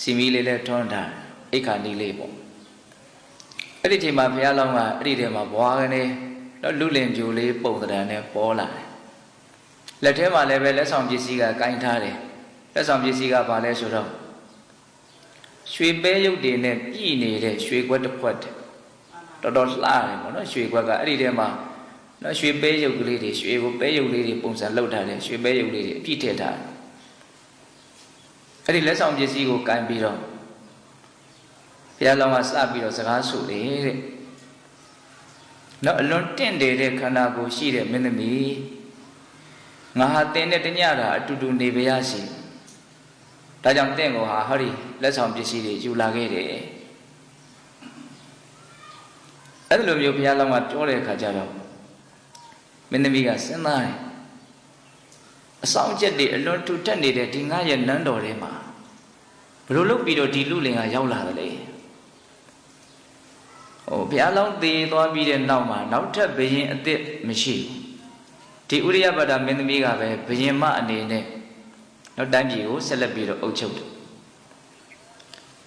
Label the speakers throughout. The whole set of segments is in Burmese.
Speaker 1: စီမီလေးလည်းထွန်းထားအိတ်ခါနီးလေးပေါ့အဲ့ဒီချိန်မှာဘုရားလောင်းကအဲ့ဒီထဲမှာဘွားကနေတော့လူလင်ပြူလေးပုံသဏ္ဍာန်နဲ့ပေါ်လာတယ်လက်ထဲမှာလည်းပဲလက်ဆောင်ပစ္စည်းကကင်ထားတယ်လက်ဆောင်ပစ္စည်းကဘာလဲဆိုတော့ရွှေပဲရုပ်တွေနဲ့ပြည်နေတဲ့ရွှေခွက်တစ်ခွက်တည်းတော်တော်လှတယ်ပေါ့နော်ရွှေခွက်ကအဲ့ဒီထဲမှာနော်ရွှေပဲရုပ်ကလေးတွေရွှေကိုပဲရုပ်လေးတွေပုံစံလောက်ထားတယ်ရွှေပဲရုပ်လေးတွေအပြည့်ထည့်ထားတယ် အဲ့ဒီလက်ဆောင်ပစ္စည်းကိုကင်ပြီးတော့ဘုရားလောင်းကစပြီးတော့စကားဆိုတယ်တဲ့နော်အလွန်တင့်တယ်တဲ့ခန္ဓာကိုယ်ရှိတဲ့မင်းသမီးငါဟာတင်းနဲ့တညတာအတူတူနေပါရစီဒါကြောင့်တင့်ကိုဟာဟောဒီလက်ဆောင်ပစ္စည်းတွေယူလာခဲ့တယ်အဲ့လိုမျိုးဘုရားလောင်းကပြောတဲ့အခါကျတော့မင်းသမီးကစဉ်းစားတယ်အဆောင်ချက်တွေအလွန်ထူထပ်နေတဲ့ဒီငါရဲ့နန်းတော်ထဲမှာ ဘယ်လိုလုပ်ပြီးတော့ဒီလူလင်ကရောက်လာတယ်လေဟိုဘုရားလောင်းတည်သွားပြီးတဲ့နောက်မှာနောက်ထပ်ဘယင်အစ်စ်မရှိဘူးဒီဥရိယပတ္တမင်းသမီးကပဲဘယင်မအနေနဲ့နောက်တိုင်းပြည်ကိုဆက်လက်ပြီးတော့အုပ်ချုပ်တယ်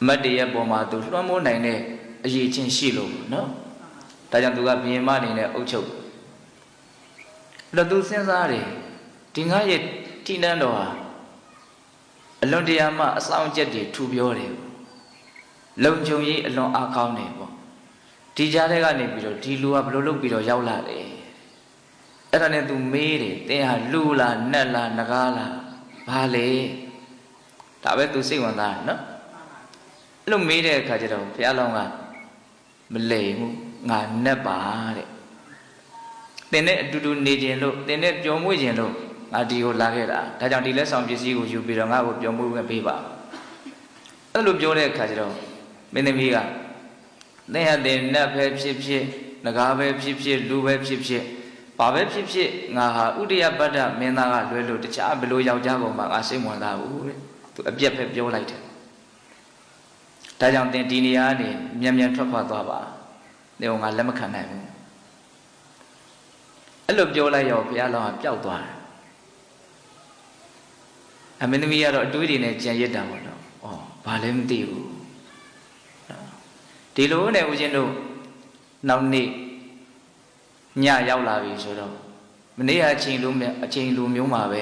Speaker 1: မတ်တရပေါ်မှာသူလွှမ်းမိုးနိုင်တဲ့အရေးချင်းရှိလို့နော်ဒါကြောင့်သူကဘယင်မအနေနဲ့အုပ်ချုပ်အဲ့တော့သူစဉ်းစားတယ်ဒီငါရဲ့တိနန်းတော်ဟာ အလွန်တရာမှအဆောင်ချက်တွေထူပြောတယ်လုံခြုံရေးအလွန်အားကောင်းတယ်ပေါ့ဒီကြားထဲကနေပြီးတော့ဒီလူကဘယ်လိုလုပ်ပြီးတော့ရောက်လာလဲအဲ့ဒါနဲ့ तू မေးတယ်တင်းဟာလူလားနတ်လားနဂါးလားဘာလဲဒါပဲ तू စိတ်ဝင်စားတယ်နော်အဲ့လိုမေးတဲ့အခါကျတော့ဘုရားလောင်းကမလိမ်ဘူးငါနတ်ပါတဲ့တင်းနဲ့အတူတူနေခြင်းလို့တင်းနဲ့ပျော်မွေ့ခြင်းလို့ ငါဒီကိုလာခဲ့တာဒါကြောင့်ဒီလက်ဆောင်ပစ္စည်းကိုယူပြီးတော့ငါ့ကိုပျော်မွေ့ခွင့်ပေးပါအဲ့လိုပြောတဲ့အခါကျတော့မင်းသမီးကသင်ဟာတင်နတ်ပဲဖြစ်ဖြစ်ငကားပဲဖြစ်ဖြစ်လူပဲဖြစ်ဖြစ်ဘာပဲဖြစ်ဖြစ်ငါဟာဥဒယပတ္တမင်းသားကလွဲလို့တခြားဘယ်လိုယောက်ျားပေါ်မှာငါစိတ်ဝင်စားဘူးတဲ့သူအပြက်ပဲပြောလိုက်တယ်ဒါကြောင့်သင်ဒီနေရာကနေမြန်မြန်ထွက်ခွာသွားပါနေကငါလက်မခံနိုင်ဘူးအဲ့လိုပြောလိုက်ရောဘုရားလောင်းကပျောက်သွားတယ် အမင်းသမီးကတော့အတွေးတွေနဲ့ကြံရစ်တာပေါ့နော်။ဩဘာလဲမသိဘူး။ဒီလိုနဲ့ဦးဇင်းတို့နောက်နေ့ညရောက်လာပြီဆိုတော့မနေ့ကအချိန်လိုအချိန်လိုမျိုးမှာပဲ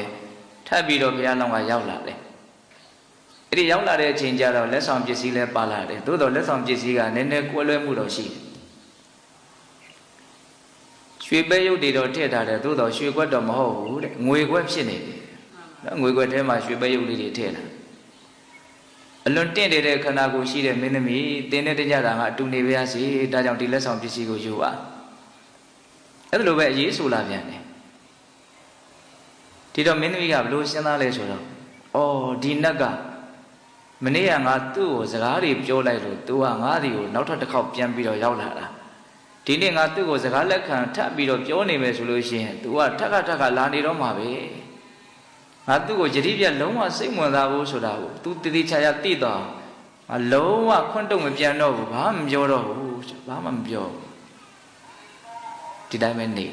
Speaker 1: ထပ်ပြီးတော့ဘုရားလောင်းကရောက်လာတယ်။အဲ့ဒီရောက်လာတဲ့အချိန်ကျတော့လက်ဆောင်ပစ္စည်းလည်းပါလာတယ်။သို့တော့လက်ဆောင်ပစ္စည်းကနည်းနည်းကွဲလွဲမှုတော့ရှိတယ်။ရွှေပဲရုပ်တွေတော့ထည့်ထားတယ်သို့တော့ရွှေကွက်တော့မဟုတ်ဘူးတဲ့။ငွေကွက်ဖြစ်နေတယ်။ နော်ငွေကွက်ထဲမှာရွှေပဲရုပ်လေးတွေထည့်လာ။အလွန်တင့်နေတဲ့ခန္ဓာကိုယ်ရှိတဲ့မင်းသမီးတင်းတဲ့တကြတာကအတူနေပါရစေ။ဒါကြောင့်ဒီလက်ဆောင်ပစ္စည်းကိုယူပါ။အဲ့လိုပဲအရေးဆိုလာပြန်တယ်။ဒီတော့မင်းသမီးကဘလို့စဉ်းစားလဲဆိုတော့အော်ဒီနတ်ကမနေ့ကငါသူ့ကိုစကားတွေပြောလိုက်လို့ तू ကငါ့ဒီကိုနောက်ထပ်တစ်ခေါက်ပြန်ပြီးတော့ရောက်လာတာဒီနေ့ငါသူ့ကိုစကားလက်ခံထပ်ပြီးတော့ပြောနေမယ်ဆိုလို့ရှိရင် तू ကထက်ကထက်ကလာနေတော့မှာပဲ ငါသူ့ကိုယတိပြတ်လုံးဝစိတ်ဝင်စားဖို့ဆိုတာကို तू တတိချာချာသိတော့ငါလုံးဝခွန့်တုံမပြန်တော့ဘူးဘာမှမပြောတော့ဘူးဘာမှမပြောဒီတိုင်းပဲနေ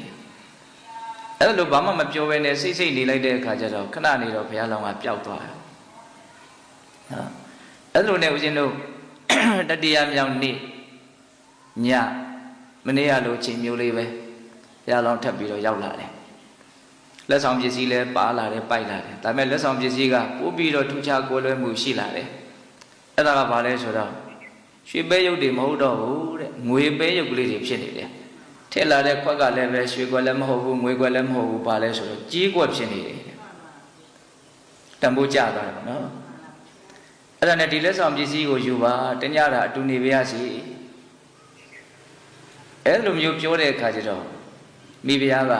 Speaker 1: အဲ့လိုဘာမှမပြောဘဲနဲ့စိတ်စိတ်နေလိုက်တဲ့အခါကျတော့ခဏနေတော့ဘုရားလောင်းကပျောက်သွားတယ်နော်အဲ့လိုနဲ့ဦးဇင်းတို့တတိယမြောက်နေ့ညမနေ့ကလိုချိန်မျိုးလေးပဲဘုရားလောင်းထပ်ပြီးတော့ရောက်လာတယ် လက်ဆောင်ပစ္စည်းလည်းပါလာတယ်ပိုက်လာတယ်ဒါပေမဲ့လက်ဆောင်ပစ္စည်းကပို့ပြီးတော့ထူးခြားကိုယ်လွဲမှုရှိလာတယ်အဲ့ဒါကဘာလဲဆိုတော့ရွှေပဲရုပ်တွေမဟုတ်တော့ဘူးတဲ့ငွေပဲရုပ်ကလေးတွေဖြစ်နေတယ်ထည့်လာတဲ့ခွက်ကလည်းပဲရွှေခွက်လည်းမဟုတ်ဘူးငွေခွက်လည်းမဟုတ်ဘူးဘာလဲဆိုတော့ကြီးခွက်ဖြစ်နေတယ်တန်ဖိုးကြသွားတယ်နော်အဲ့ဒါနဲ့ဒီလက်ဆောင်ပစ္စည်းကိုယူပါတညတာအတူနေပါရစီအဲ့လိုမျိုးပြောတဲ့အခါကျတော့မိဖုရားက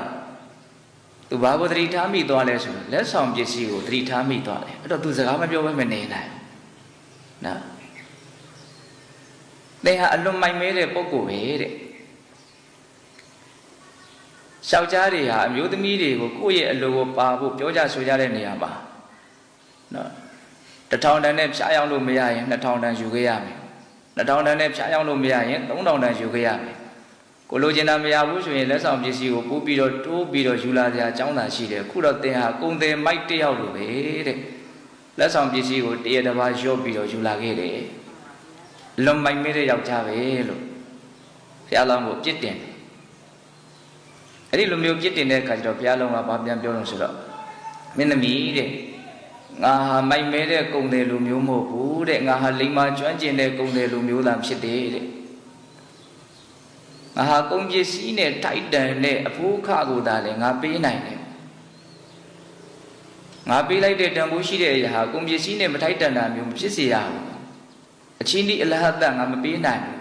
Speaker 1: သူဘာကိုသတိထားမိသွားလဲဆိုတော့လက်ဆောင်ပစ္စည်းကိုသတိထားမိသွားတယ်အဲ့တော့သူစကားမပြောဘဲမနေနိုင်နော်သင်ဟာအလွန်မိုက်မဲတဲ့ပုံကိုပဲတဲ့ယောက်ျားတွေဟာအမျိုးသမီးတွေကိုကိုယ့်ရဲ့အလိုကိုပါဖို့ပြောကြဆိုကြတဲ့နေရာမှာနော်တထောင်တန်နဲ့ဖြားရောက်လို့မရရင်2000တန်ယူခဲ့ရမယ်2000တန်နဲ့ဖြားရောက်လို့မရရင်3000တန်ယူခဲ့ရမယ် ကိုလိုချင်တာမရဘူးဆိုရင်လက်ဆောင်ပစ္စည်းကိုပို့ပြီးတော့တိုးပြီးတော့ယူလာကြအကြောင်းသာရှိတယ်ခုတော့သင်ဟာကုံတယ်မိုက်တယောက်လိုပဲတဲ့လက်ဆောင်ပစ္စည်းကိုတရတစ်ပါးရော့ပြီးတော့ယူလာခဲ့တယ်လွန်မိုက်မဲတဲ့ယောက်ျားပဲလို့ဘုရားလောင်းကိုပြစ်တင်တယ်အဲ့ဒီလိုမျိုးပြစ်တင်တဲ့အခါကျတော့ဘုရားလောင်းကဘာပြန်ပြောလို့ဆိုတော့မင်းသမီးတဲ့ငါဟာမိုက်မဲတဲ့ကုံတယ်လူမျိုးမဟုတ်ဘူးတဲ့ငါဟာလိမ္မာကျွမ်းကျင်တဲ့ကုံတယ်လူမျိုးသားဖြစ်တယ်တဲ့ ငါဟာကုံပစ္စည်းနဲ့ထိုက်တန်တဲ့အဖိုးခကိုသာလေငါပေးနိုင်တယ်ငါပေးလိုက်တဲ့တန်ဖိုးရှိတဲ့အရာဟာကုံပစ္စည်းနဲ့မထိုက်တန်တာမျိုးမဖြစ်စေရဘူးအချင်းဒီအလဟတ်ငါမပေးနိုင်ဘူး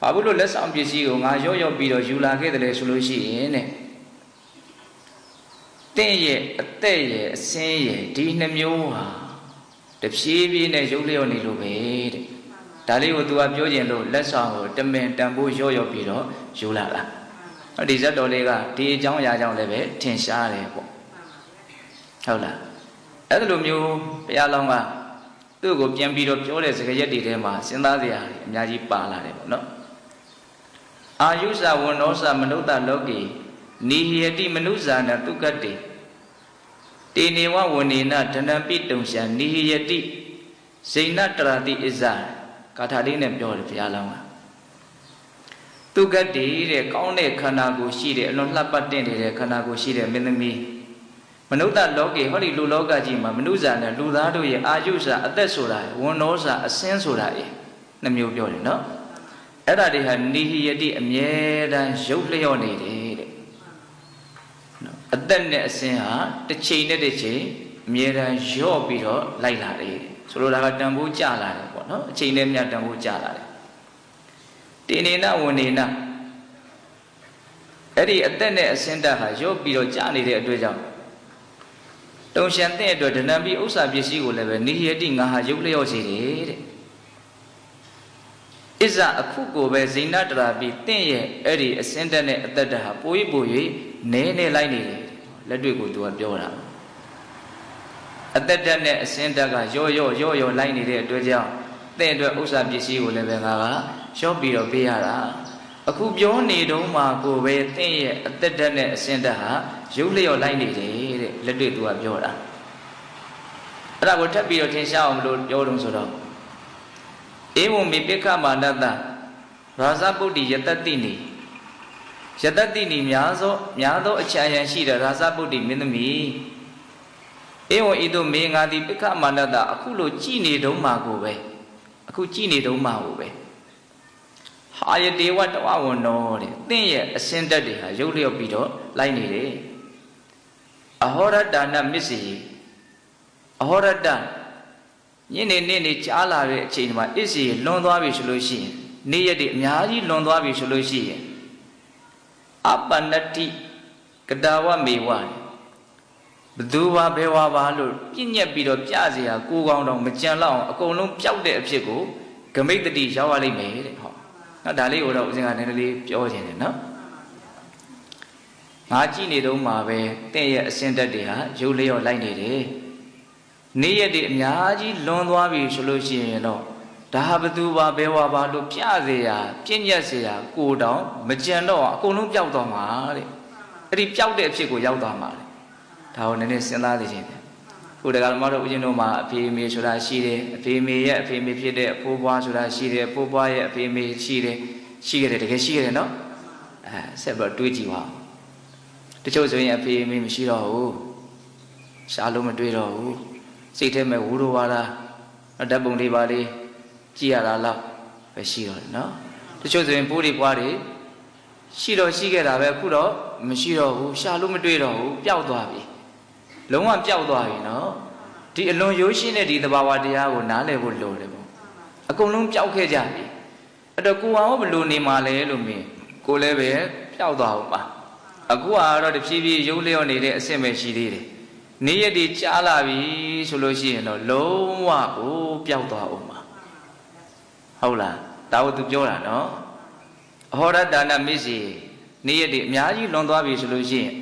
Speaker 1: ဘာဘူးလို့လက်ဆောင်ပစ္စည်းကိုငါရော့ရော့ပြီးတော့ယူလာခဲ့တယ်လေဆိုလို့ရှိရင်တဲ့တင့်ရဲ့အသက်ရဲ့အစင်းရဲ့ဒီနှမျိုးဟာတဖြည်းဖြည်းနဲ့ရုပ်လျော့နေလို့ပဲတဲ့ ဒါလေးကို तू ကပြောကျင်လို့လက်ဆောင်ကိုတမင်တန်ဖိုးရော့ရော့ပြီးတော့ယူလာတာဟောဒီဇတ်တော်လေးကဒီအကြောင်းအရာကြောင့်လည်းပဲထင်ရှားတယ်ပေါ့ဟုတ်လားအဲ့လိုမျိုးဘုရားလောင်းကသူ့ကိုပြန်ပြီးတော့ပြောတဲ့စကားရက်တွေထဲမှာစဉ်းစားစရာတွေအများကြီးပါလာတယ်ပေါ့နော်အာယုဇဝန္နောဇမနုဿလောကေနိဟယတိမနုဇာနတုကတေတေနေဝဝနေနဒဏပိတုံရှံနိဟယတိဇိနတရတိဣဇာ ကာထာလေးနဲ့ပြောတယ်ဘုရားလောင်းကတုကတေတဲ့ကောင်းတဲ့ခန္ဓာကိုယ်ရှိတဲ့အလွန်လှပတင့်နေတဲ့ခန္ဓာကိုယ်ရှိတဲ့မင်းသမီးမနုဿလောကေဟောဒီလူလောကကြီးမှာမနုဇာနဲ့လူသားတို့ရဲ့အာယုဇာအသက်ဆိုတာဝန္နောဇာအစင်းဆိုတာရေနှမျိုးပြောတယ်နော်အဲ့ဒါတွေဟာနိဟိယတိအမြဲတမ်းရုပ်လျော့နေတယ်တဲ့နော်အသက်နဲ့အစင်းဟာတစ်ချိန်နဲ့တစ်ချိန်အမြဲတမ်းလျော့ပြီးတော့လိုက်လာတယ် ဆိုလိုတာကတန်ဖိုးကျလာတယ်ပေါ့နော်အချိန်နဲ့မြတ်တန်ဖိုးကျလာတယ်တေနေနဝနေနအဲ့ဒီအသက်နဲ့အစင်းတက်ဟာလျော့ပြီးတော့ကျနေတဲ့အတွက်ကြောင့်တုံရှန်တဲ့အတွက်ဒဏ္ဍပိဥစ္စာပစ္စည်းကိုလည်းပဲနိဟယတိငါဟာရုပ်လျော့စေတယ်တဲ့ဣဇအခုကိုပဲဇိနတရာပိတင့်ရဲ့အဲ့ဒီအစင်းတက်နဲ့အသက်တက်ဟာပိုးပိုး၍နဲနေလိုက်နေတယ်လက်တွေ့ကိုသူကပြောတာ အသက်တက်နဲ့အစင်းတက်ကရော့ရော့ရော့ရော့လိုက်နေတဲ့အတွက်ကြောင့်တဲ့အတွက်ဥစ္စာပစ္စည်းကိုလည်းပဲငါကရှော့ပြီးတော့ပေးရတာအခုပြောနေတုံးမှာကိုပဲတင့်ရဲ့အသက်တက်နဲ့အစင်းတက်ဟာရုပ်လျော့လိုက်နေတယ်တဲ့လက်တွေ့သူကပြောတာအဲ့ဒါကိုထပ်ပြီးတော့ထင်ရှားအောင်မလို့ပြောတုံးဆိုတော့ဧဝံမေပိက္ခမာနတရာဇပုတ္တိယတတိနိယတတိနိများသောများသောအချာယံရှိတဲ့ရာဇပုတ္တိမင်းသမီး ဧဝံဤသို့မေငါသည်ပိက္ခမာနတအခုလိုကြည်နေတုံးမှာကိုပဲအခုကြည်နေတုံးမှာကိုပဲဟာယတေဝတဝဝန္နောတဲ့တင့်ရဲ့အစင်တက်တွေဟာရုပ်လျော့ပြီးတော့လိုက်နေတယ်အဟောရတနာမစ္စေအဟောရတညနေနေ့နေကြားလာတဲ့အချိန်မှာအစ္စေလွန်သွားပြီဆိုလို့ရှိရင်နေ့ရက်တွေအများကြီးလွန်သွားပြီဆိုလို့ရှိရင်အပနတိကတာဝမေဝဘ သူပါဘယ်ဝါပါလို့ပြည့်ညက်ပြီးတော့ပြเสียကိုကောင်းတော့မကြံလောက်အောင်အကုန်လုံးပျောက်တဲ့အဖြစ်ကိုဂမိတ်တတိရောက်ရလိမ့်မယ်တဲ့ဟောနော်ဒါလေးကိုတော့ဦးဇင်ကနည်းနည်းလေးပြောခြင်းတယ်နော်ငါကြည့်နေတော့မှာပဲတင့်ရဲ့အစင်တက်တွေဟာရုပ်လျော့လိုက်နေတယ်နေ့ရက်တွေအများကြီးလွန်သွားပြီဆိုလို့ရှိရင်တော့ဒါဟာဘသူပါဘဲဝါပါလို့ပြเสียပြည့်ညက်เสียကိုတောင်မကြံတော့အကုန်လုံးပျောက်သွားမှာတဲ့အဲ့ဒီပျောက်တဲ့အဖြစ်ကိုရောက်သွားမှာလေ ဒါကိုနည်းနည်းစဉ်းစားနေခြင်းတယ်ခုတကယ်လို့ဦးဇင်းတို့မှာအဖေအမေဆိုတာရှိတယ်အဖေအမေရဲ့အဖေအမေဖြစ်တဲ့အဖိုးဘွားဆိုတာရှိတယ်အဖိုးဘွားရဲ့အဖေအမေရှိတယ်ရှိခဲ့တယ်တကယ်ရှိခဲ့တယ်နော်အဲဆက်ပြီးတော့တွေးကြည့်ပါတချို့ဆိုရင်အဖေအမေမရှိတော့ဘူးရှားလို့မတွေးတော့ဘူးစိတ်ထဲမှာဝူရောဝါဒဓာတ်ပုံလေးပါလေးကြည့်ရတာလောက်ပဲရှိတော့တယ်နော်တချို့ဆိုရင်ပိုးတွေပွားတွေရှိတော့ရှိခဲ့တာပဲအခုတော့မရှိတော့ဘူးရှာလို့မတွေ့တော့ဘူးပျောက်သွားပြီ လုံးဝပျောက်သွားပြီနော်ဒီအလွန်ရိုးရှင်းတဲ့ဒီသဘာဝတရားကိုနားလည်ဖို့လိုတယ်ပေါ့အကုန်လုံးပျောက်ခဲ့ကြပြီအဲ့တော့ကိုအောင်ဘယ်လိုနေမှာလဲလို့မြင်ကိုလည်းပဲပျောက်သွားအောင်ပါအခုကတော့တဖြည်းဖြည်းရုပ်လျော့နေတဲ့အဆင့်ပဲရှိသေးတယ်နေ့ရက်တွေကြားလာပြီဆိုလို့ရှိရင်တော့လုံးဝကိုပျောက်သွားအောင်ပါဟုတ်လားဒါကိုသူပြောတာနော်အဟောရဒါနမစ္စေနေ့ရက်တွေအများကြီးလွန်သွားပြီဆိုလို့ရှိရင်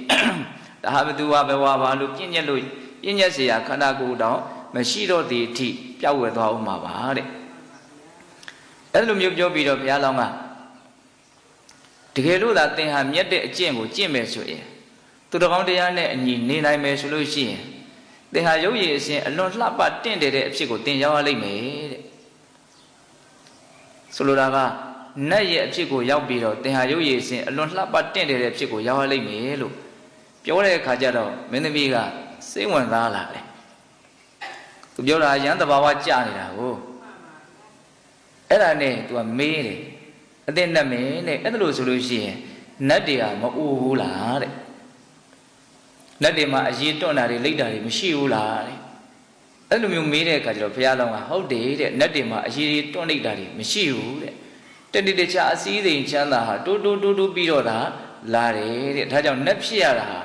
Speaker 1: ဒါဟာဘသူဟာဘယ်ဝါပါလို့ပြည့်ညက်လို့ပြည့်ညက်เสียခန္ဓာကိုယ်တောင်မရှိတော့သည်အထိပျောက်ဝယ်သွားအောင်ပါပါတဲ့အဲ့လိုမျိုးပြောပြီးတော့ဘုရားလောင်းကတကယ်လို့သာသင်ဟာမြတ်တဲ့အကျင့်ကိုကျင့်မယ်ဆိုရင်သူတော်ကောင်းတရားနဲ့အညီနေနိုင်မယ်ဆိုလို့ရှိရင် သင်ဟာရုပ်ရည်အစဉ်အလွန်လှပတင့်တယ်တဲ့အဖြစ်ကိုသင်ရောက်ရလိမ့်မယ်တဲ့ဆိုလိုတာကနတ်ရဲ့အဖြစ်ကိုရောက်ပြီးတော့သင်ဟာရုပ်ရည်အစဉ်အလွန်လှပတင့်တယ်တဲ့အဖြစ်ကိုရောက်ရလိမ့်မယ်လို့ ပြောတဲ့အခါကျတော့မင်းသမီးကစိတ်ဝင်စားလာတယ်သူပြောတာရန်တဘာဝကြနေတာကိုအဲ့ဒါနဲ့ तू ကမေးတယ်အသိနဲ့မင်းတဲ့အဲ့ဒါလို့ဆိုလို့ရှိရင်နတ်တွေကမအူဘူးလားတဲ့လက်တွေမှာအရေးတွန့်တာတွေလိတ်တာတွေမရှိဘူးလားတဲ့အဲ့လိုမျိုးမေးတဲ့အခါကျတော့ဘုရားလောင်းကဟုတ်တယ်တဲ့လက်တွေမှာအရေးတွန့်လိတ်တာတွေမရှိဘူးတဲ့တတိတခြားအစည်းစိမ်ချမ်းသာဟာတိုးတိုးတိုးတိုးပြီးတော့ဒါ လာတယ်တဲ့ဒါကြောင့်နတ်ဖြစ်ရတာဟာ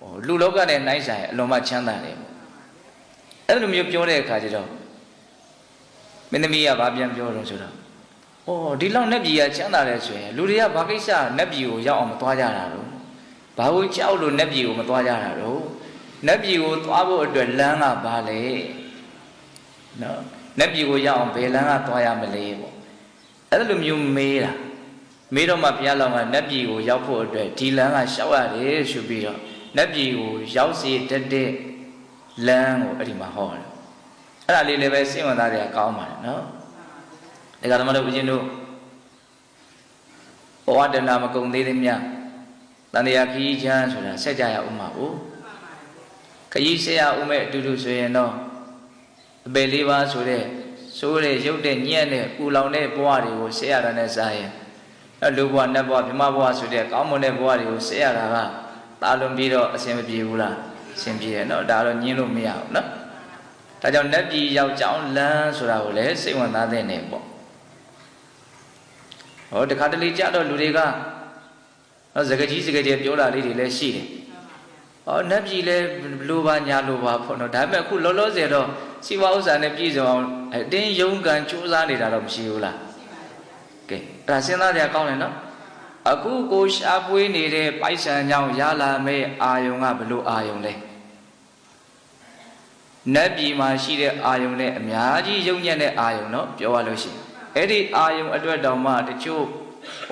Speaker 1: ဟိုလူလောကနဲ့နှိုင်းဆိုင်အလွန်မှချမ်းသာတယ်ပေါ့အဲ့လိုမျိုးပြောတဲ့အခါကျတော့မင်းသမီးကဘာပြန်ပြောတော့ဆိုတော့ဩဒီလောက်နတ်ပြည်ကချမ်းသာတယ်ဆိုရင်လူတွေကဘာကိစ္စနတ်ပြည်ကိုရောက်အောင်မသွားကြတာတော့ဘာလို့ကြောက်လို့နတ်ပြည်ကိုမသွားကြတာတော့နတ်ပြည်ကိုသွားဖို့အတွက်လမ်းကဘာလဲနော်နတ်ပြည်ကိုရောက်အောင်ဘယ်လမ်းကသွားရမလဲပေါ့အဲ့လိုမျိုးမေးတာ မေးတော့မှဘုရားလောင်းကနတ်ပြည်ကိုရောက်ဖို့အတွက်ဒီလမ်းကရှောက်ရတယ်ဆိုပြီးတော့နတ်ပြည်ကိုရောက်စီတတ်တဲ့လမ်းကိုအဲ့ဒီမှာဟောတယ်အဲ့ဒါလေးလည်းပဲစိတ်ဝင်စားကြကောင်းပါတယ်နော်ဒါကဓမ္မတို့ဦးဇင်းတို့ဘဝတဏမကုံသေးသည်မြတ်တန်တရားခရီးချမ်းဆိုတာဆက်ကြရဦးမှာဘူးခရီးဆက်ရဦးမဲ့အတူတူဆိုရင်တော့အပေလေးပါဆိုတဲ့ဆိုးတဲ့ရုပ်တဲ့ညံ့တဲ့ပူလောင်တဲ့ဘဝတွေကိုဆက်ရတာနဲ့စားရင် အဲလူဘဝနတ်ဘဝဗြဟ္မဘဝဆိုတဲ့ကောင်းမွန်တဲ့ဘဝတွေကိုဆက်ရတာကတာလွန်ပြီးတော့အဆင်မပြေဘူးလားအဆင်ပြေတယ်နော်ဒါတော့ညင်းလို့မရဘူးနော်ဒါကြောင့်နတ်ပြည်ရောက်ကြောင်းလမ်းဆိုတာကိုလည်းစိတ်ဝင်စားတဲ့နေပေါ့ဟောတခါတလေကြတော့လူတွေကနော်စကကြီးစကကြီးပြောတာလေးတွေလည်းရှိတယ်ဟောနတ်ပြည်လည်းလိုပါညာလိုပါဖို့နော်ဒါပေမဲ့အခုလောလောဆယ်တော့စီဝါဥစ္စာနဲ့ပြည်စုံအောင်အတင်းယုံကံစူးစမ်းနေတာတော့မရှိဘူးလားကဲ အဲ့ဒါစဉ်းစားကြကောင်းတယ်နော်အခုကိုရှားပွေးနေတဲ့ပိုက်ဆံကြောင့်ရလာမဲ့အာယုံကဘလို့အာယုံလဲနတ်ပြည်မှာရှိတဲ့အာယုံနဲ့အများကြီးယုံညံ့တဲ့အာယုံနော်ပြောရလို့ရှိရင်အဲ့ဒီအာယုံအတွက်တောင်မှတချို့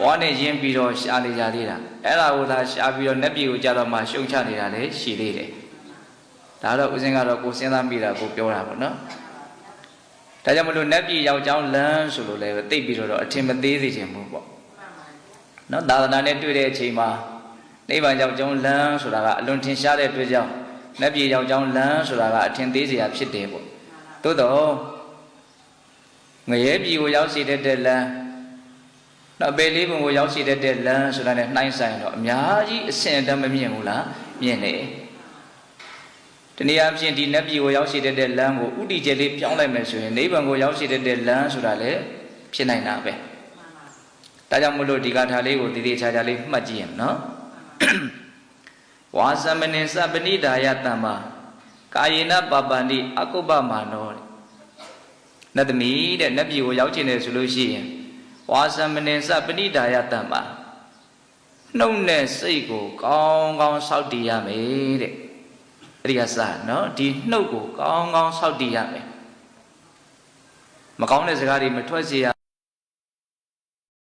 Speaker 1: ဝါနဲ့ရင်းပြီးတော့ရှားနေကြသေးတာအဲ့ဒါကိုသာရှားပြီးတော့နတ်ပြည်ကိုကြတော့မှရှုံချနေတာလည်းရှိသေးတယ်ဒါတော့ဦးစင်းကတော့ကိုစဉ်းစားမိတာကိုပြောတာပေါ့နော် ဒါကြောင့်မလို့နတ်ပြည်ရောက်ကြောင်းလမ်းဆိုလို့လည်းသိပြီးတော့အထင်မသေးစေချင်ဘူးပေါ့နော်သာသနာနဲ့တွေ့တဲ့အချိန်မှာနိဗ္ဗာန်ရောက်ကြောင်းလမ်းဆိုတာကအလွန်ထင်ရှားတဲ့အတွက်ကြောင့်နတ်ပြည်ရောက်ကြောင်းလမ်းဆိုတာကအထင်သေးစရာဖြစ်တယ်ပေါ့သို့တော့ငရဲပြည်ကိုရောက်စီတတ်တဲ့လမ်းတော့ပေလေးဘုံကိုရောက်စီတတ်တဲ့လမ်းဆိုတာနဲ့နှိုင်းဆိုင်တော့အများကြီးအဆင့်အတန်းမမြင်ဘူးလားမြင်တယ် တနည်းအားဖြင့်ဒီနတ်ပြည်ကိုရောက်ရှိတတ်တဲ့လမ်းကိုဥတီကျက်လေးပြောင်းလိုက်မယ်ဆိုရင်နိဗ္ဗာန်ကိုရောက်ရှိတတ်တဲ့လမ်းဆိုတာလည်းဖြစ်နိုင်တာပဲဒါကြောင့်မလို့ဒီကထာလေးကိုတည်တည်ချာချာလေးမှတ်ကြည့်ရမယ်နော်ဝါသမနိသပဏိဒါယတမ္မာကာယေနပပန္တိအကုပ္ပမာနောတဲ့နတ်သမီးတဲ့နတ်ပြည်ကိုရောက်ချင်တယ်ဆိုလို့ရှိရင်ဝါသမနိသပဏိဒါယတမ္မာနှုတ်နဲ့စိတ်ကိုကောင်းကောင်းစောင့်တည်ရမယ်တဲ့ အဲ့ဒီကစနော်ဒီနှုတ်ကိုကောင်းကောင်းစောင့်တည်ရမယ်မကောင်းတဲ့စကားတွေမထွက်စေရ